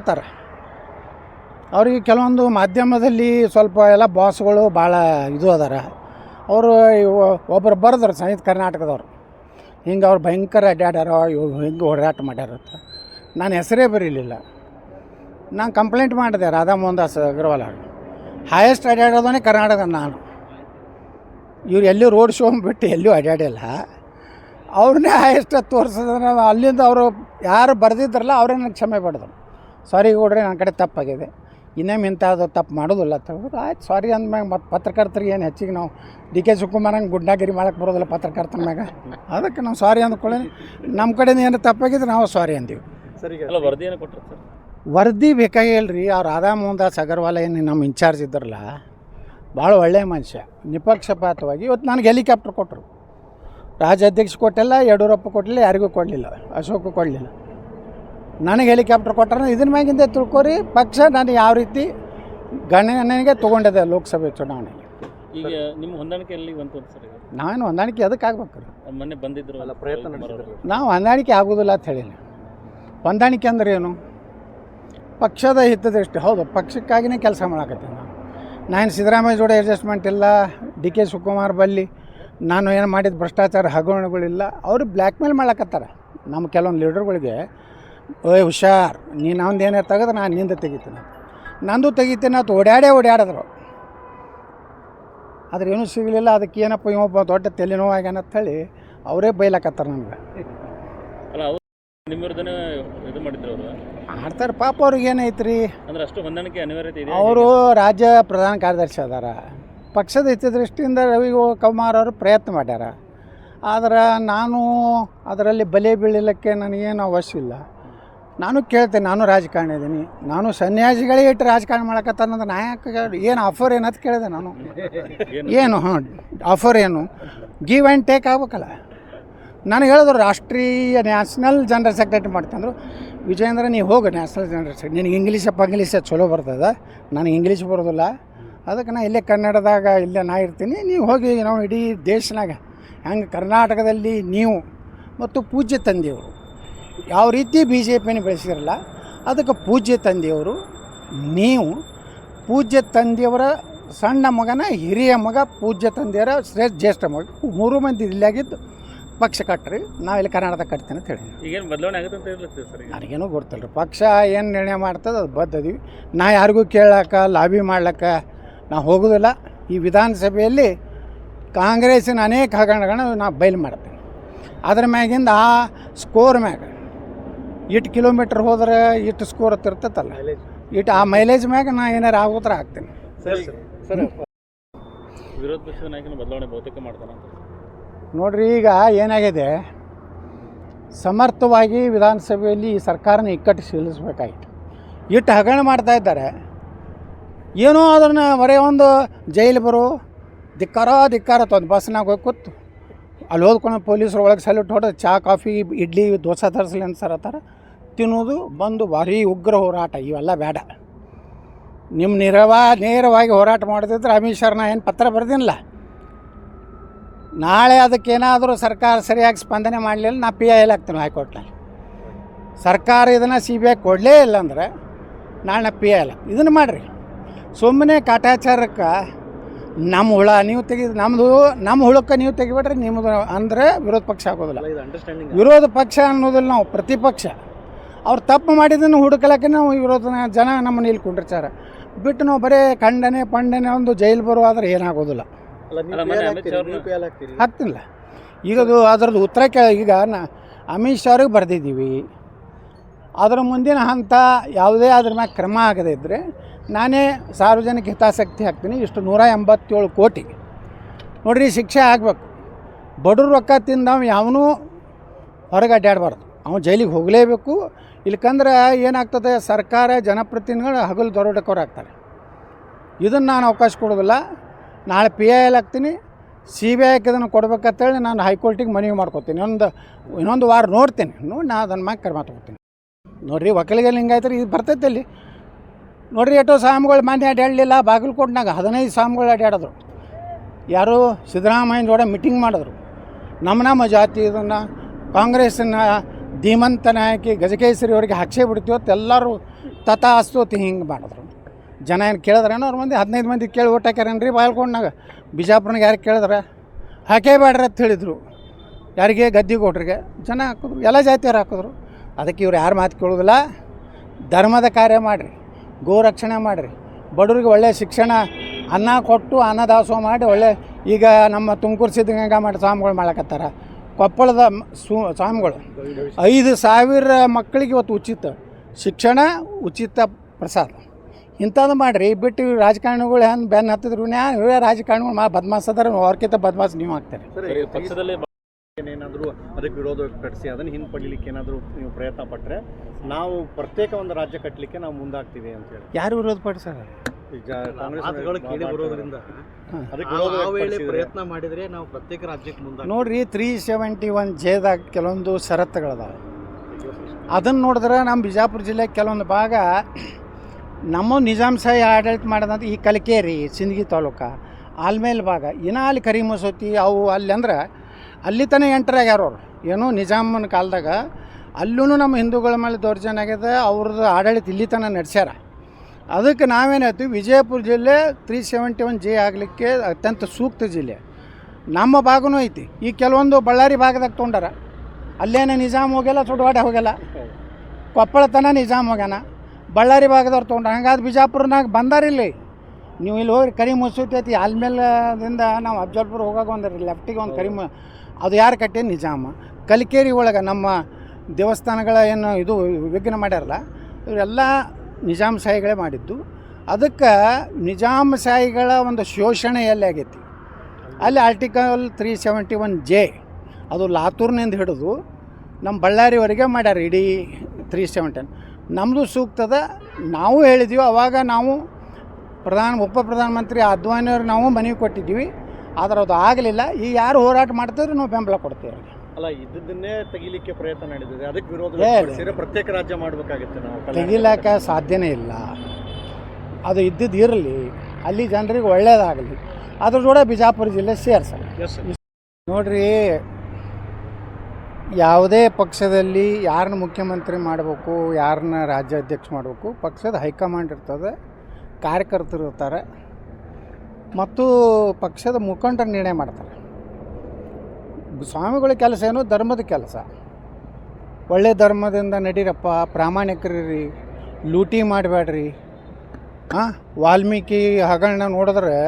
ಮಾಡ್ತಾರೆ ಅವ್ರಿಗೆ ಕೆಲವೊಂದು ಮಾಧ್ಯಮದಲ್ಲಿ ಸ್ವಲ್ಪ ಎಲ್ಲ ಬಾಸ್ಗಳು ಭಾಳ ಇದು ಅದಾರ. ಅವರು ಒಬ್ಬರು ಬರೆದ್ರು ಸಂಯುಕ್ತ ಕರ್ನಾಟಕದವ್ರು. ಹಿಂಗೆ ಅವ್ರು ಭಯಂಕರ ಅಡ್ಡಾಡ್ಯಾರ ಹಿಂಗೆ ಓಡಾಟ ಮಾಡ್ಯಾರ ಅಂತ. ನಾನು ಹೆಸರೇ ಬರೀಲಿಲ್ಲ. ನಾನು ಕಂಪ್ಲೇಂಟ್ ಮಾಡಿದೆ ರಾಧಾ ಮೋಹನ್ದಾಸ್ ಅಗ್ರವಾಲ್ ಅವರು ಹೈಯೆಸ್ಟ್ ಅಡ್ಡಾಡೋದೇ ಕರ್ನಾಟಕ ನಾನು. ಇವ್ರು ಎಲ್ಲೂ ರೋಡ್ ಶೋ ಬಿಟ್ಟು ಎಲ್ಲೂ ಅಡ್ಡಾಡಿಲ್ಲ ಅವ್ರನ್ನೇ ಹೈಯೆಸ್ಟ್ ತೋರಿಸಿದ್ರೆ ಅಲ್ಲಿಂದ ಅವರು ಯಾರು ಬರೆದಿದ್ರಲ್ಲ, ಅವರೇ ನನಗೆ ಕ್ಷಮೆ ಪಡೆದ್ರು. ಸಾರಿ ಕೊಡ್ರಿ ನನ್ನ ಕಡೆ ತಪ್ಪಾಗಿದೆ. ಇನ್ನೇನು ಇಂಥದ್ದು ತಪ್ಪು ಮಾಡೋದಿಲ್ಲ ತಗೋದು ಆಯ್ತು ಸಾರಿ ಅಂದ್ಮ್ಯಾಗ ಮತ್ತು ಪತ್ರಕರ್ತರಿಗೆ ಏನು ಹೆಚ್ಚಿಗೆ ನಾವು ಡಿ ಕೆ ಶಿವಕುಮಾರಂಗೆ ಗುಡ್ಡಾಗಿರಿ ಮಾಡಕ್ಕೆ ಬರೋದಿಲ್ಲ ಪತ್ರಕರ್ತನ ಮ್ಯಾಗ. ಅದಕ್ಕೆ ನಾವು ಸಾರಿ ಅಂದ್ಕೊಳ್ಳಿ ನಮ್ಮ ಕಡೆಯಿಂದ ಏನು ತಪ್ಪಾಗಿದ್ರೆ ನಾವು ಸಾರಿ ಅಂದೀವಿ. ಸರಿ ವರದಿ ಏನು ಕೊಟ್ಟರು ಸರ್? ವರದಿ ಬೇಕಾಗಿಲ್ಲ ರೀ ಅವ್ರು ರಾಧಾ ಮೋಹನ್ದಾಸ್ ಅಗರ್ವಾಲ ಏನು ನಮ್ಮ ಇನ್ಚಾರ್ಜ್ ಇದ್ರಲ್ಲ ಭಾಳ ಒಳ್ಳೆಯ ಮನುಷ್ಯ. ನಿಪಕ್ಷಪಾತವಾಗಿ ಇವತ್ತು ನನಗೆ ಹೆಲಿಕಾಪ್ಟರ್ ಕೊಟ್ಟರು ರಾಜ್ಯಾಧ್ಯಕ್ಷ ಕೊಟ್ಟಿಲ್ಲ ಯಡಿಯೂರಪ್ಪ ಕೊಟ್ಟಿಲ್ಲ ಯಾರಿಗೂ ಕೊಡಲಿಲ್ಲ ಅಶೋಕ ಕೊಡಲಿಲ್ಲ. ನನಗೆ ಹೆಲಿಕಾಪ್ಟರ್ ಕೊಟ್ಟಾರ ಇದ್ರ ಮ್ಯಾಗಿಂದ ತಿಳ್ಕೊರಿ ಪಕ್ಷ ನಾನು ಯಾವ ರೀತಿ ಗಣನೆಗೆ ತೊಗೊಂಡಿದೆ ಲೋಕಸಭೆ ಚುನಾವಣೆ ಈಗ ನಿಮ್ಮ ಹೊಂದಾಣಿಕೆ ಎಲ್ಲಿ ಬಂತು ಅಂತ ಸರ್ ಈಗ? ನಾವೇನು ಹೊಂದಾಣಿಕೆ ಅದಕ್ಕೆ ಆಗ್ಬೇಕು ರೀ ಮೊನ್ನೆ ಬಂದಿದ್ರು ಅಲ್ಲ ಪ್ರಯತ್ನ ನಾವು ಹೊಂದಾಣಿಕೆ ಆಗೋದಿಲ್ಲ ಅಂತ ಹೇಳಿಲ್ಲ. ಹೊಂದಾಣಿಕೆ ಅಂದ್ರೆ ಏನು? ಪಕ್ಷದ ಹಿತದೃಷ್ಟಿ. ಹೌದು ಪಕ್ಷಕ್ಕಾಗಿನೇ ಕೆಲಸ ಮಾಡಕತ್ತೀನಿ ನಾನು. ನಾನು ಸಿದ್ದರಾಮಯ್ಯ ಜೋಡಿ ಅಡ್ಜಸ್ಟ್ಮೆಂಟ್ ಇಲ್ಲ ಡಿ ಕೆ ಶಿವಕುಮಾರ್ ಬಲ್ಲಿ ನಾನು ಏನು ಮಾಡಿದ ಭ್ರಷ್ಟಾಚಾರ ಹಗರಣಗಳಿಲ್ಲ ಅವರು ಬ್ಲ್ಯಾಕ್ ಮೇಲ್ ಮಾಡ್ಲಕತ್ತಾರ ನಮ್ಮ ಕೆಲವೊಂದು ಲೀಡರ್ಗಳಿಗೆ ಓಯ್ ಹುಷಾರ್. ನೀನು ಅವ್ನು ಏನೇ ತೆಗೆದ್ರೆ ನಾನು ನಿಂದ ತೆಗಿತೀನಿ. ನಂದು ತೆಗಿತೀನಿ ಅಂತ ಓಡಾಡೇ ಓಡಾಡಿದ್ರು ಆದ್ರೆ ಏನೂ ಸಿಗಲಿಲ್ಲ. ಅದಕ್ಕೆ ಏನಪ್ಪ ಇವೊಬ್ಬ ದೊಡ್ಡ ತಲೆನೋವಾಗ್ಯಾನ ಅಂತ ಹೇಳಿ ಅವರೇ ಬೈಲಾಕತ್ತಾರೆ ನನಗೆ. ಮಾಡ್ತಾರೆ. ಪಾಪ ಅವ್ರಿಗೆ ಏನೈತ್ರಿ? ಅವರು ರಾಜ್ಯ ಪ್ರಧಾನ ಕಾರ್ಯದರ್ಶಿ ಅದಾರ. ಪಕ್ಷದ ಹಿತದೃಷ್ಟಿಯಿಂದ ರವಿ ಕುಮಾರ್ ಅವರು ಪ್ರಯತ್ನ ಮಾಡ್ಯಾರ. ಆದ್ರೆ ನಾನು ಅದರಲ್ಲಿ ಬಲೆ ಬೀಳಲಿಕ್ಕೆ ನನಗೇನು ಅವಶ್ಯ ಇಲ್ಲ. ನಾನು ಕೇಳ್ತೇನೆ, ನಾನು ರಾಜಕಾರಣ ಇದ್ದೀನಿ. ನಾನು ಸನ್ಯಾಸಿಗಳೇ ಇಟ್ಟು ರಾಜಕಾರಣ ಮಾಡಕತ್ತಾನಂದ್ರೆ ನಾಯಕ ಏನು ಆಫರ್ ಏನಂತ ಕೇಳಿದೆ ನಾನು. ಏನು ಹಾಂ ಆಫರ್ ಏನು? ಗಿವ್ ಆ್ಯಂಡ್ ಟೇಕ್ ಆಗ್ಬೇಕಲ್ಲ. ನಾನು ಹೇಳಿದ್ರು ರಾಷ್ಟ್ರೀಯ ನ್ಯಾಷನಲ್ ಜನರಲ್ ಸೆಕ್ರೆಟರಿ ಮಾಡ್ತಂದ್ರು, ವಿಜಯೇಂದ್ರ ನೀವು ಹೋಗು ನ್ಯಾಷನಲ್ ಜನರಲ್ ಸೆಕ್ರೆಟರಿ ನಿನಗೆ ಇಂಗ್ಲೀಷ ಪಂಗ್ಲೀಷ ಚಲೋ ಬರ್ತದೆ. ನನಗೆ ಇಂಗ್ಲೀಷ್ ಬರೋದಿಲ್ಲ. ಅದಕ್ಕೆ ನಾ ಇಲ್ಲೇ ಕನ್ನಡದಾಗ ಇಲ್ಲೇ ನಾ ಇರ್ತೀನಿ. ನೀವು ಹೋಗಿ ನಾವು ಇಡೀ ದೇಶನಾಗ, ಹೆಂಗೆ ಕರ್ನಾಟಕದಲ್ಲಿ ನೀವು ಮತ್ತು ಪೂಜ್ಯ ತಂದೆಯವರು. ಯಾವ ರೀತಿ ಬಿ ಜೆ ಪಿನ ಬೆಳೆಸಿರಲ್ಲ ಅದಕ್ಕೆ ಪೂಜ್ಯ ತಂದೆಯವರು ನೀವು ಪೂಜ್ಯ ತಂದೆಯವರ ಸಣ್ಣ ಮಗನ ಹಿರಿಯ ಮಗ ಪೂಜ್ಯ ತಂದೆಯವರ ಶ್ರೇಷ್ಠ ಜ್ಯೇಷ್ಠ ಮಗ ಮೂರು ಮಂದಿ ಇಲ್ಲಾಗಿದ್ದು ಪಕ್ಷ ಕಟ್ಟ್ರಿ ನಾವು ಇಲ್ಲಿ ಕರ್ನಾಟಕ ಕಟ್ತೇನೆ ಅಂತ ಹೇಳಿ ಈಗೇನು ಬದಲಾವಣೆ ಆಗುತ್ತೆ ಅಂತ ಹೇಳಿ ಸರ್ ನನಗೇನು ಗೊತ್ತಿಲ್ಲ ರೀ. ಪಕ್ಷ ಏನು ನಿರ್ಣಯ ಮಾಡ್ತದೆ ಅದು ಬದ್ದದೀವಿ ನಾ ಯಾರಿಗೂ ಕೇಳಕ್ಕೆ ಲಾಬಿ ಮಾಡ್ಲಕ್ಕೆ ನಾ ಹೋಗೋದಿಲ್ಲ. ಈ ವಿಧಾನಸಭೆಯಲ್ಲಿ ಕಾಂಗ್ರೆಸ್ಸಿನ ಅನೇಕ ಹಗರಣಗಳನ್ನ ನಾ ಬಯಲು ಮಾಡ್ತೇನೆ. ಅದ್ರ ಮ್ಯಾಗಿಂದ ಆ ಸ್ಕೋರ್ ಮ್ಯಾಗ ಇಟ್ಟು ಕಿಲೋಮೀಟ್ರ್ ಹೋದ್ರೆ ಇಟ್ಟು ಸ್ಕೋರ್ ಇರ್ತೈತಲ್ಲ. ಇಟ್ಟು ಆ ಮೈಲೇಜ್ ಮ್ಯಾಗ ನಾ ಏನಾರು ಆಗೋತ್ರ ಹಾಕ್ತೀನಿ. ಸರ್ ಸರ್ ವಿರೋಧ ಪಕ್ಷದ ನಾಯಕನ ಬದಲಾವಣೆ ಬಹುತೇಕ ಮಾಡ್ತಾನೆ ಅಂತ. ನೋಡ್ರಿ ಈಗ ಏನಾಗಿದೆ? ಸಮರ್ಥವಾಗಿ ವಿಧಾನಸಭೆಯಲ್ಲಿ ಈ ಸರ್ಕಾರನ ಇಕ್ಕಟ್ಟು ಸೀಲಿಸ್ಬೇಕಾಗಿತ್ತು ಇಟ್ಟು ಹಗರಣ ಮಾಡ್ತಾ ಇದ್ದಾರೆ. ಏನೋ ಅದನ್ನು ಬರೀ ಒಂದು ಜೈಲು ಬರು ಧಿಕ್ಕಾರ ಧಿಕ್ಕಾರ ತೊಂದು ಬಸ್ನಾಗ ಹೋಗಿ ಕೂತು. ಅಲ್ಲಿ ಹೋದ್ಕೊಂಡು ಪೊಲೀಸರು ಒಳಗೆ ಸಲ್ಯೂಟ್ ಹೊಡೆದು ಚಾ ಕಾಫಿ ಇಡ್ಲಿ ದೋಸೆ ತರಿಸ್ಲಿ ಅಂತ ಸರ್ ಹತ್ತಾರ ತಿನ್ನೋದು ಬಂದು ಭಾರಿ ಉಗ್ರ ಹೋರಾಟ ಇವೆಲ್ಲ ಬೇಡ. ನಿಮ್ಮ ನಿರವಾ ನೇರವಾಗಿ ಹೋರಾಟ ಮಾಡಿದ್ರೆ ಅಮಿತ್ ಶರ್ನ ಏನು ಪತ್ರ ಬರ್ದಿಲ್ಲ ನಾಳೆ ಅದಕ್ಕೇನಾದರೂ ಸರ್ಕಾರ ಸರಿಯಾಗಿ ಸ್ಪಂದನೆ ಮಾಡಲಿಲ್ಲ ನಾ ಪಿ ಐ ಎಲ್ ಹಾಕ್ತೀನಿ ಹೈಕೋರ್ಟ್ನಲ್ಲಿ. ಸರ್ಕಾರ ಇದನ್ನು ಸಿ ಬಿ ಐ ಕೊಡಲೇ ಇಲ್ಲ ಅಂದರೆ ನಾಳೆ ನಾ ಪಿ ಐ ಎಲ್ ಇದನ್ನು ಮಾಡಿರಿ. ಸುಮ್ಮನೆ ಕಾಟಾಚಾರಕ್ಕೆ ನಮ್ಮ ಹುಳ ನೀವು ತೆಗೆದು ನಮ್ಮದು ನಮ್ಮ ಹುಳಕ್ಕೆ ನೀವು ತೆಗಿಬಿಟ್ರೆ ನಿಮ್ಮದು ಅಂದರೆ ವಿರೋಧ ಪಕ್ಷ ಆಗೋದಿಲ್ಲ. ವಿರೋಧ ಪಕ್ಷ ಅನ್ನೋದಿಲ್ಲ ನಾವು ಪ್ರತಿಪಕ್ಷ. ಅವ್ರು ತಪ್ಪು ಮಾಡಿದ್ದನ್ನು ಹುಡುಕಲಕ್ಕೆ ನಾವು ಇವರು ಜನ ನಮ್ಮನ್ನು ಇಲ್ಲಿ ಕುಂಡಿರ್ತಾರೆ. ಬಿಟ್ಟು ನಾವು ಬರೀ ಖಂಡನೆ ಪಂಡನೆ ಒಂದು ಜೈಲು ಬರೋ ಆದರೆ ಏನಾಗೋದಿಲ್ಲ. ಹತ್ತಿಲ್ಲ ಈಗ ಅದು ಅದರದ್ದು ಉತ್ತರ ಕೇಳ ಈಗ ನಾ ಅಮಿತ್ ಶಾ ಅವ್ರಿಗೆ ಬರೆದಿದ್ದೀವಿ. ಅದರ ಮುಂದಿನ ಹಂತ ಯಾವುದೇ ಅದ್ರ ಮ್ಯಾಗ ಕ್ರಮ ಆಗದೇ ಇದ್ದರೆ ನಾನೇ ಸಾರ್ವಜನಿಕ ಹಿತಾಸಕ್ತಿ ಹಾಕ್ತೀನಿ ಇಷ್ಟು ನೂರ ಎಂಬತ್ತೇಳು ಕೋಟಿ. ನೋಡಿರಿ ಶಿಕ್ಷೆ ಆಗಬೇಕು. ಬಡವ್ರ ರೊಕ್ಕ ತಿಂದವ ಯಾವನೂ ಹೊರಗೆ ಅಡ್ಡಾಡಬಾರ್ದು ಅವನು ಜೈಲಿಗೆ ಹೋಗಲೇಬೇಕು. ಇಲ್ಕಂದ್ರೆ ಏನಾಗ್ತದೆ, ಸರ್ಕಾರ ಜನಪ್ರತಿನಿಧಿಗಳು ಹಗಲು ದರೋಡೆಕೋರಾಗ್ತಾರೆ. ಇದನ್ನು ನಾನು ಅವಕಾಶ ಕೊಡೋದಿಲ್ಲ ನಾಳೆ ಪಿ ಐ ಎಲ್ ಆಗ್ತೀನಿ ಸಿ ಬಿ ಐಕ್ಕೆ ಇದನ್ನು ಕೊಡ್ಬೇಕಂತೇಳಿ ನಾನು ಹೈಕೋರ್ಟಿಗೆ ಮನವಿ ಮಾಡ್ಕೊತೀನಿ. ಒಂದು, ಇನ್ನೊಂದು ವಾರ ನೋಡ್ತೀನಿ. ನೋಡಿ ನಾ ಅದನ್ನು ಮ್ಯಾಗ ಕ್ರಮ ತಗೋತೀನಿ. ನೋಡಿರಿ ವಕೀಲಿಗೆ ಹಿಂಗಾಯ್ತು ಇದು ಬರ್ತೈತೆ ಅಲ್ಲಿ ನೋಡಿರಿ, ಎಷ್ಟೋ ಸ್ವಾಮಿಗಳು ಮಾನ್ಯ ಅಡ್ಡಾಡಲಿಲ್ಲ ಬಾಗಲಕೋಟ್ನಾಗ ಹದಿನೈದು ಸ್ವಾಮಿಗಳು ಅಡ್ಡಾಡಿದ್ರು ಯಾರು ಸಿದ್ದರಾಮಯ್ಯನ ಜೋಡ ಮೀಟಿಂಗ್ ಮಾಡಿದ್ರು. ನಮ್ಮ ನಮ್ಮ ಜಾತಿ ಇದನ್ನು ಕಾಂಗ್ರೆಸ್ಸನ್ನ ಧೀಮಂತ ನಾಯಕಿ ಗಜಕೇಸರಿ ಅವರಿಗೆ ಹಕ್ಷೆ ಬಿಡ್ತೀವತ್ತು ಎಲ್ಲರೂ ತಥಾ ಅಸ್ತೋತಿ ಹಿಂಗೆ ಮಾಡಿದ್ರು. ಜನ ಏನು ಕೇಳಿದ್ರೇನೋ ಅವ್ರ ಮಂದಿ ಹದಿನೈದು ಮಂದಿ ಕೇಳಿ ಓಟ್ ಹಾಕ್ಯಾರೇನ್ರಿ ಬಾಳ್ಕೊಂಡಾಗ ಬಿಜಾಪುರನಾಗ ಯಾರು ಕೇಳಿದ್ರೆ? ಹಾಕೇ ಬೇಡ್ರಿ ಅಂತ ಹೇಳಿದರು. ಯಾರಿಗೆ? ಗದ್ದಿ ಕೊಟ್ರಿಗೆ ಜನ ಹಾಕಿದ್ರು. ಎಲ್ಲ ಜಾತಿಯವ್ರು ಹಾಕಿದ್ರು. ಅದಕ್ಕೆ ಇವ್ರು ಯಾರು ಮಾತು ಕೇಳೋದಿಲ್ಲ. ಧರ್ಮದ ಕಾರ್ಯ ಮಾಡಿರಿ. ಗೋರಕ್ಷಣೆ ಮಾಡಿರಿ. ಬಡವ್ರಿಗೆ ಒಳ್ಳೆಯ ಶಿಕ್ಷಣ, ಅನ್ನ ಕೊಟ್ಟು ಅನ್ನದಾಸೋಹ ಮಾಡಿ ಒಳ್ಳೆ ಈಗ ನಮ್ಮ ತುಮಕೂರು ಸಿದ್ಧಗಂಗಾ ಮಠ ಸ್ವಾಮಿಗಳು ಮಾಡಕತ್ತಾರ ಕೊಪ್ಪಳದ ಮ್- ಸು ಸ್ವಾಮಿಗಳು. ಐದು ಸಾವಿರ ಮಕ್ಕಳಿಗೆ ಇವತ್ತು ಉಚಿತ ಶಿಕ್ಷಣ ಉಚಿತ ಪ್ರಸಾದ. ಇಂಥದ್ದು ಮಾಡಿರಿ ಬಿಟ್ಟು ರಾಜಕಾರಣಿಗಳು ಹೆಂಗೆ ಬೆನ್ನು ಹತ್ತಿದ್ರು ಇವೇ ರಾಜಕಾರಣಿಗಳು? ಮಾ ಬದ್ಮಾಸ್ ಅದರ ಅವ್ರಕ್ಕಿಂತ ಬದ್ಮಾಸ್ ನೀವು ಆಗ್ತಾರೆ. ಏನಾದರೂ ಅದಕ್ಕೆ ವಿರೋಧ ವ್ಯಕ್ತಪಡಿಸಿ ಅದನ್ನು ಹಿಂಪಡಿಲಿಕ್ಕೆ ಏನಾದರೂ ನೀವು ಪ್ರಯತ್ನ ಪಟ್ಟರೆ ನಾವು ಪ್ರತ್ಯೇಕ ಒಂದು ರಾಜ್ಯ ಕಟ್ಟಲಿಕ್ಕೆ ನಾವು ಮುಂದಾಗ್ತೀವಿ ಅಂತ ಹೇಳಿ. ಯಾರು ವಿರೋಧ ಪಡಿಸ್ಯಾರ ಈಗ ಕಾಂಗ್ರೆಸ್ ಮಾತುಗಳು ಕೇಳಿ ಬರೋದ್ರಿಂದ ಅದಕ್ಕೆ ಆ- ವೇಳೆ ಪ್ರಯತ್ನ ಮಾಡಿದ್ರೆ ನಾವು ಪ್ರತ್ಯೇಕ ರಾಜ್ಯಕ್ಕೆ ಮುಂದೆ ನೋಡ್ರಿ ತ್ರೀ ಸೆವೆಂಟಿ ಒನ್ ಜೇದಾಗ ಕೆಲವೊಂದು ಷರತ್ತುಗಳದಾವೆ. ಅದನ್ನು ನೋಡಿದ್ರೆ ನಮ್ಮ ಬಿಜಾಪುರ ಜಿಲ್ಲೆ ಕೆಲವೊಂದು ಭಾಗ ನಮ್ಮ ನಿಜಾಮ್ ಶಾಹಿ ಆಡಳಿತ ಮಾಡಿದಂಥ ಈ ಕಲಿಕೇರಿ ಸಿಂದಗಿ ತಾಲೂಕ ಆಲ್ಮೇಲ್ ಭಾಗ ಏನೋ ಅಲ್ಲಿ ಕರಿ ಮಸೂತಿ ಅವು ಅಲ್ಲಿ ಅಂದ್ರೆ ಅಲ್ಲಿ ತನಕ ಎಂಟರ್ ಆಗ್ಯಾರ ಅವ್ರು. ಏನೋ ನಿಜಾಮನ ಕಾಲದಾಗ ಅಲ್ಲೂ ನಮ್ಮ ಹಿಂದೂಗಳ ಮೇಲೆ ದೌರ್ಜನ್ಯ ಆಗ್ಯದ ಅವ್ರದ್ದು ಆಡಳಿತ ಇಲ್ಲಿ ತನಕ ನಡೆಸ್ಯಾರ. ಅದಕ್ಕೆ ನಾವೇನು ವಿಜಯಪುರ ಜಿಲ್ಲೆ ತ್ರೀ ಸೆವೆಂಟಿ ಒನ್ ಜೆ ಆಗಲಿಕ್ಕೆ ಅತ್ಯಂತ ಸೂಕ್ತ ಜಿಲ್ಲೆ. ನಮ್ಮ ಭಾಗನೂ ಐತಿ. ಈ ಕೆಲವೊಂದು ಬಳ್ಳಾರಿ ಭಾಗದಾಗ ತೊಗೊಂಡಾರ ಅಲ್ಲೇನು ನಿಜಾಮ್ ಹೋಗ್ಯಲ್ಲ, ಸುಡವಾಡೆ ಹೋಗ್ಯಲ್ಲ? ಕೊಪ್ಪಳ ತನ ನಿಜಾಮ್ ಹೋಗ್ಯಾನ. ಬಳ್ಳಾರಿ ಭಾಗದವ್ರು ತೊಗೊಂಡ್ರ ಹಂಗಾದ್ರೆ ಬಿಜಾಪುರನಾಗ ಬಂದಾರಿಲ್ಲಿ ನೀವು ಇಲ್ಲಿ ಹೋಗಿ ಕರಿ ಮುಸೂತಿ ಐತಿ ಆಲ್ಮೇಲದಿಂದ ನಾವು ಅಫ್ಜಲ್ಪುರ ಹೋಗಾಗ ಒಂದು ಲೆಫ್ಟಿಗೆ ಒಂದು ಕರಿ ಅದು ಯಾರು ಕಟ್ಟಿ ನಿಜಾಮ. ಕಲಿಕೇರಿ ಒಳಗೆ ನಮ್ಮ ದೇವಸ್ಥಾನಗಳ ಏನು ಇದು ವಿಘ್ನ ಮಾಡ್ಯಾರಲ್ಲ, ಇವರೆಲ್ಲ ನಿಜಾಮ್ ಶಾಹಿಗಳೇ ಮಾಡಿದ್ದು. ಅದಕ್ಕೆ ನಿಜಾಮ್ ಸಾಯಿಗಳ ಒಂದು ಶೋಷಣೆ ಎಲ್ಲಿ ಆಗೈತಿ. ಅಲ್ಲಿ article three seventy one J, ಅದು ಲಾತೂರ್ನಿಂದ ಹಿಡಿದು ನಮ್ಮ ಬಳ್ಳಾರಿವರೆಗೆ ಮಾಡ್ಯಾರ ಇಡೀ ತ್ರೀ ಸೆವೆಂಟನ್ ನಮ್ಮದು ಸೂಕ್ತದ ನಾವು ಹೇಳಿದ್ವಿ, ಅವಾಗ ನಾವು ಪ್ರಧಾನ, ಉಪ ಪ್ರಧಾನಮಂತ್ರಿ ಅದ್ವಾನಿಯವ್ರು ನಾವು ಮನವಿ ಕೊಟ್ಟಿದ್ದೀವಿ. ಆದರೆ ಅದು ಆಗಲಿಲ್ಲ. ಈ ಯಾರು ಹೋರಾಟ ಮಾಡ್ತಿದ್ರು ನಾವು ಬೆಂಬಲ ಕೊಡ್ತೀವಿ ಅಲ್ಲ ಇದ್ದದನ್ನೇ ತೆಗಿಲಿಕ್ಕೆ ಪ್ರಯತ್ನ ನಡೆದಿದೆ. ಅದಕ್ಕೆ ವಿರೋಧ ಪ್ರತ್ಯೇಕ ರಾಜ್ಯ ಮಾಡಬೇಕಾಗಿತ್ತು ನಾವು ತೆಗಿಲಾಕ ಸಾಧ್ಯನೇ ಇಲ್ಲ. ಅದು ಇದ್ದಿದ್ದು ಇರಲಿ ಅಲ್ಲಿ ಜನರಿಗೆ ಒಳ್ಳೇದಾಗಲಿ. ಅದ್ರ ಜೋಡ ಬಿಜಾಪುರ ಜಿಲ್ಲೆ ಸೇರ್ಸ. ನೋಡ್ರಿ ಯಾವುದೇ ಪಕ್ಷದಲ್ಲಿ ಯಾರನ್ನ ಮುಖ್ಯಮಂತ್ರಿ ಮಾಡಬೇಕು ಯಾರನ್ನ ರಾಜ್ಯಾಧ್ಯಕ್ಷ ಮಾಡಬೇಕು ಪಕ್ಷದ ಹೈಕಮಾಂಡ್ ಇರ್ತದೆ ಕಾರ್ಯಕರ್ತರು ಇರ್ತಾರೆ ಮತ್ತು ಪಕ್ಷದ ಮುಖಂಡರು ನಿರ್ಣಯ ಮಾಡ್ತಾರೆ. ಸ್ವಾಮಿಗಳ ಕೆಲಸ ಏನು ಧರ್ಮದ ಕೆಲಸ. ಒಳ್ಳೆ ಧರ್ಮದಿಂದ ನಡೀರಪ್ಪ ಪ್ರಾಮಾಣಿಕರಿ ಲೂಟಿ ಮಾಡಬೇಡ್ರಿ ಹಾಂ ವಾಲ್ಮೀಕಿ ಹಗರಣ ನೋಡಿದ್ರೆ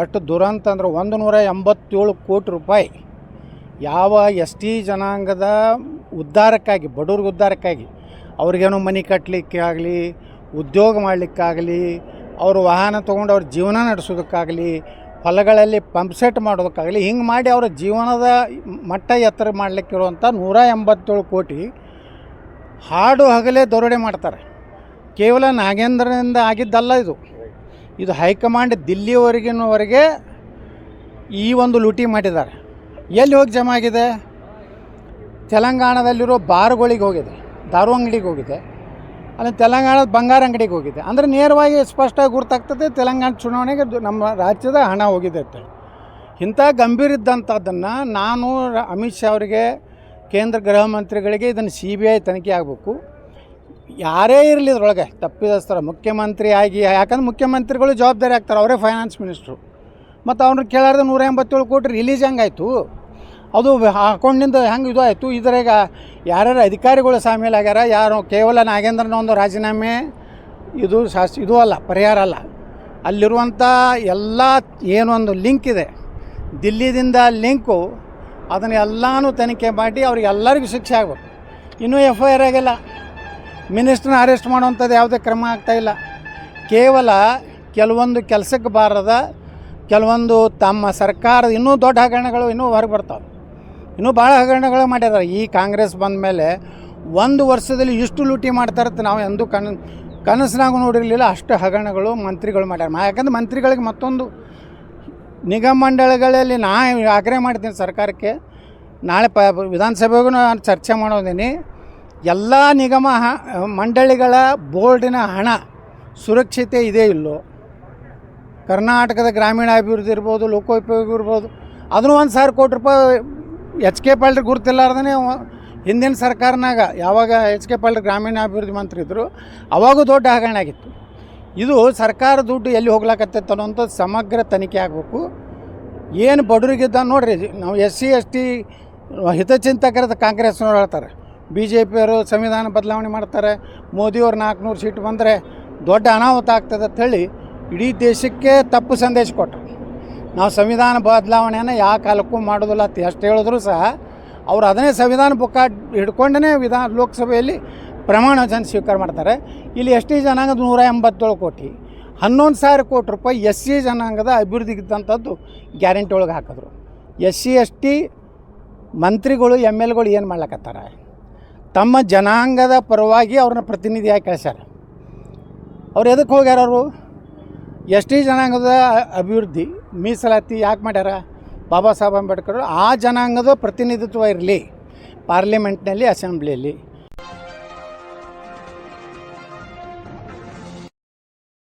ಎಷ್ಟು ದುರಂತ ಅಂದ್ರೆ ಒಂದು ನೂರ ಎಂಬತ್ತೇಳು ಕೋಟಿ ರೂಪಾಯಿ. ಯಾವ ಎಸ್ ಟಿ ಜನಾಂಗದ ಉದ್ಧಾರಕ್ಕಾಗಿ, ಬಡವ್ರಿಗೆ ಉದ್ಧಾರಕ್ಕಾಗಿ, ಅವ್ರಿಗೇನೋ ಮನೆ ಕಟ್ಟಲಿಕ್ಕೆ ಆಗಲಿ ಉದ್ಯೋಗ ಮಾಡಲಿಕ್ಕಾಗಲಿ, ಅವರು ವಾಹನ ತೊಗೊಂಡು ಅವ್ರ ಜೀವನ ನಡೆಸೋದಕ್ಕಾಗಲಿ ಹೊಲಗಳಲ್ಲಿ ಪಂಪ್ ಸೆಟ್ ಮಾಡೋದಕ್ಕಾಗಲಿ, ಹಿಂಗೆ ಮಾಡಿ ಅವರ ಜೀವನದ ಮಟ್ಟ ಎತ್ತರ ಮಾಡಲಿಕ್ಕಿರುವಂಥ ನೂರ ಎಂಬತ್ತೇಳು ಕೋಟಿ ಹಾಡು ಹಗಲೇ ದರೋಡೆ ಮಾಡ್ತಾರೆ. ಕೇವಲ ನಾಗೇಂದ್ರನಿಂದ ಆಗಿದ್ದಲ್ಲ ಇದು. ಇದು ಹೈಕಮಾಂಡ್ ದಿಲ್ಲಿವರೆಗಿನವರೆಗೆ ಈ ಒಂದು ಲೂಟಿ ಮಾಡಿದ್ದಾರೆ. ಎಲ್ಲಿ ಹೋಗಿ ಜಮಾ ಆಗಿದೆ ತೆಲಂಗಾಣದಲ್ಲಿರೋ ಬಾರ್ಗಳಿಗೆ ಹೋಗಿದೆ ದಾರು ಅಂಗಡಿಗೆ ಹೋಗಿದೆ. ಅಲ್ಲಿ ತೆಲಂಗಾಣದ ಬಂಗಾರ ಅಂಗಡಿಗೆ ಹೋಗಿದೆ ಅಂದರೆ ನೇರವಾಗಿ ಸ್ಪಷ್ಟವಾಗಿ ಗುರ್ತಾಗ್ತದೆ, ತೆಲಂಗಾಣ ಚುನಾವಣೆಗೆ ನಮ್ಮ ರಾಜ್ಯದ ಹಣ ಹೋಗಿದೆ ಅಂತ ಇಂಥ ಗಂಭೀರ ಇದ್ದಂಥದ್ದನ್ನು ನಾನು ಅಮಿತ್ ಶಾ ಅವರಿಗೆ, ಕೇಂದ್ರ ಗೃಹ ಮಂತ್ರಿಗಳಿಗೆ ಇದನ್ನು ಸಿ ಬಿ ಐ ತನಿಖೆ ಆಗಬೇಕು. ಯಾರೇ ಇರಲಿ ಇದ್ರೊಳಗೆ ತಪ್ಪಿದಸ್ತರ ಮುಖ್ಯಮಂತ್ರಿ ಆಗಿ, ಯಾಕಂದ್ರೆ ಮುಖ್ಯಮಂತ್ರಿಗಳು ಜವಾಬ್ದಾರಿ ಆಗ್ತಾರೆ, ಅವರೇ ಫೈನಾನ್ಸ್ ಮಿನಿಸ್ಟ್ರು ಮತ್ತು ಅವ್ರನ್ನ ಕೇಳಾರ್ದು ನೂರ ಎಂಬತ್ತೇಳು ಕೋಟಿ ರಿಲೀಸ್ ಹೆಂಗಾಯ್ತು? ಅದು ಹಾಕೊಂಡಿಂದ ಹೆಂಗೆ ಇದು ಆಯಿತು? ಇದ್ರಾಗ ಯಾರ್ಯಾರು ಅಧಿಕಾರಿಗಳು ಸಾಮೇಲೆ ಆಗ್ಯಾರ? ಯಾರು? ಕೇವಲ ನಾಗೇಂದ್ರನ ಒಂದು ರಾಜೀನಾಮೆ ಇದು ಶಾಸ್ ಇದು ಅಲ್ಲ, ಪರಿಹಾರ ಅಲ್ಲ. ಅಲ್ಲಿರುವಂಥ ಎಲ್ಲ ಏನೊಂದು ಲಿಂಕ್ ಇದೆ. ದಿಲ್ಲಿದಿಂದ ಲಿಂಕು, ಅದನ್ನು ಎಲ್ಲನೂ ತನಿಖೆ ಮಾಡಿ ಅವ್ರಿಗೆಲ್ಲರಿಗೂ ಶಿಕ್ಷೆ ಆಗಬೇಕು. ಇನ್ನೂ ಎಫ್ ಐ ಆರ್ ಆಗಿಲ್ಲ. ಮಿನಿಸ್ಟ್ರನ್ನ ಅರೆಸ್ಟ್ ಮಾಡುವಂಥದ್ದು ಯಾವುದೇ ಕ್ರಮ ಆಗ್ತಾಯಿಲ್ಲ ಕೇವಲ ಕೆಲವೊಂದು ಕೆಲಸಕ್ಕೆ ಬಾರದ, ಕೆಲವೊಂದು ತಮ್ಮ ಸರ್ಕಾರದ ಇನ್ನೂ ದೊಡ್ಡ ಹಗರಣಗಳು ಇನ್ನೂ ಹೊರಗೆ ಬರ್ತಾವೆ. ಇನ್ನೂ ಭಾಳ ಹಗರಣಗಳು ಮಾಡ್ಯಾರ ಈ ಕಾಂಗ್ರೆಸ್ ಬಂದ ಮೇಲೆ ಒಂದು ವರ್ಷದಲ್ಲಿ ಇಷ್ಟು ಲೂಟಿ ಮಾಡ್ತಾರಂತ ನಾವು ಎಂದೂ ಕನ, ಕನಸಿನಾಗೂ ನೋಡಿರಲಿಲ್ಲ. ಅಷ್ಟು ಹಗರಣಗಳು ಮಂತ್ರಿಗಳು ಮಾಡ್ಯಾರ. ಯಾಕಂದ್ರೆ ಮಂತ್ರಿಗಳಿಗೆ ಮತ್ತೊಂದು ನಿಗಮ ಮಂಡಳಿಗಳಲ್ಲಿ ನಾ ಆಗ್ರಹ ಮಾಡ್ತೀನಿ ಸರ್ಕಾರಕ್ಕೆ. ನಾಳೆ ಪ, ವಿಧಾನಸಭೆಗೂ ನಾನು ಚರ್ಚೆ ಮಾಡೋದೀನಿ. ಎಲ್ಲ ನಿಗಮ ಹ- ಮಂಡಳಿಗಳ ಬೋರ್ಡಿನ ಹಣ ಸುರಕ್ಷತೆ ಇದೆ ಇಲ್ಲೋ. ಕರ್ನಾಟಕದ ಗ್ರಾಮೀಣಾಭಿವೃದ್ಧಿ ಇರ್ಬೋದು, ಲೋಕೋಪಯೋಗಿ ಇರ್ಬೋದು. ಅದನ್ನು ಒಂದು ಸಾವಿರ ಕೋಟಿ ರೂಪಾಯಿ ಎಚ್ ಕೆ ಪಾಲ್ರಿ ಗುರುತಿಲ್ಲಾರ್ದೇ ಹಿಂದಿನ ಸರ್ಕಾರನಾಗ ಯಾವಾಗ ಎಚ್ ಕೆ ಪಾಲ್ರಿ ಗ್ರಾಮೀಣಾಭಿವೃದ್ಧಿ ಮಂತ್ರಿ ಇದ್ದರು ಅವಾಗೂ ದೊಡ್ಡ ಹಗರಣ ಆಗಿತ್ತು. ಇದು ಸರ್ಕಾರ ದುಡ್ಡು ಎಲ್ಲಿ ಹೋಗ್ಲಾಕತ್ತೈತೆ ಅನ್ನೋಂಥದ್ದು ಸಮಗ್ರ ತನಿಖೆ ಆಗಬೇಕು. ಏನು ಬಡವರಿಗಿದ್ದ ನೋಡ್ರಿ, ನಾವು ಎಸ್ ಸಿ, ಎಸ್ ಟಿ, ಹಿತಚಿಂತಕರದ ಕಾಂಗ್ರೆಸ್ನವ್ರು ಹೇಳ್ತಾರೆ. ಬಿ ಜೆ ಪಿಯವರು ಸಂವಿಧಾನ ಬದಲಾವಣೆ ಮಾಡ್ತಾರೆ ಮೋದಿಯವ್ರು ನಾಲ್ಕುನೂರು ಸೀಟ್ ಬಂದರೆ ದೊಡ್ಡ ಅನಾಹುತ ಆಗ್ತದೆ ಅಂತ ಹೇಳಿ ಇಡೀ ದೇಶಕ್ಕೆ ತಪ್ಪು ಸಂದೇಶ ಕೊಟ್ಟರು ನಾವು ಸಂವಿಧಾನ ಬದಲಾವಣೆಯನ್ನು ಯಾವ ಕಾಲಕ್ಕೂ ಮಾಡೋದಿಲ್ಲ ಅಂತ ಎಷ್ಟು ಹೇಳಿದ್ರು ಸಹ ಅವರು ಅದನ್ನೇ ಸಂವಿಧಾನ ಬುಕ್ಕ ಹಿಡ್ಕೊಂಡೇ ವಿಧಾನ ಲೋಕಸಭೆಯಲ್ಲಿ ಪ್ರಮಾಣ ವಚನ ಸ್ವೀಕಾರ ಮಾಡ್ತಾರೆ. ಇಲ್ಲಿ ಎಸ್ ಜನಾಂಗದ ನೂರ ಎಂಬತ್ತೇಳು ಕೋಟಿ, ಹನ್ನೊಂದು ಸಾವಿರ ಕೋಟಿ ರೂಪಾಯಿ ಎಸ್ ಸಿ ಜನಾಂಗದ ಅಭಿವೃದ್ಧಿಗಿದ್ದಂಥದ್ದು ಗ್ಯಾರಂಟಿ ಒಳಗೆ ಹಾಕಿದ್ರು. ಎಸ್ ಸಿ, ಎಸ್ ಟಿ ಮಂತ್ರಿಗಳು, ಎಂ ಎಲ್ಗಳು ಏನು ಮಾಡ್ಲಕತ್ತಾರ? ತಮ್ಮ ಜನಾಂಗದ ಪರವಾಗಿ ಅವ್ರನ್ನ ಪ್ರತಿನಿಧಿಯಾಗಿ ಕಳಿಸ್ಯಾರ. ಅವ್ರು ಎದಕ್ಕೆ ಹೋಗ್ಯಾರವರು ಎಸ್ ಟಿ ಜನಾಂಗದ ಅಭಿವೃದ್ಧಿ ಮೀಸಲಾತಿ ಯಾಕೆ ಮಾಡ್ಯಾರ? ಬಾಬಾ ಸಾಹೇಬ್ ಅಂಬೇಡ್ಕರ್ ಆ ಜನಾಂಗದ ಪ್ರತಿನಿಧಿತ್ವ ಇರಲಿ ಪಾರ್ಲಿಮೆಂಟ್ನಲ್ಲಿ ಅಸೆಂಬ್ಲಿಯಲ್ಲಿ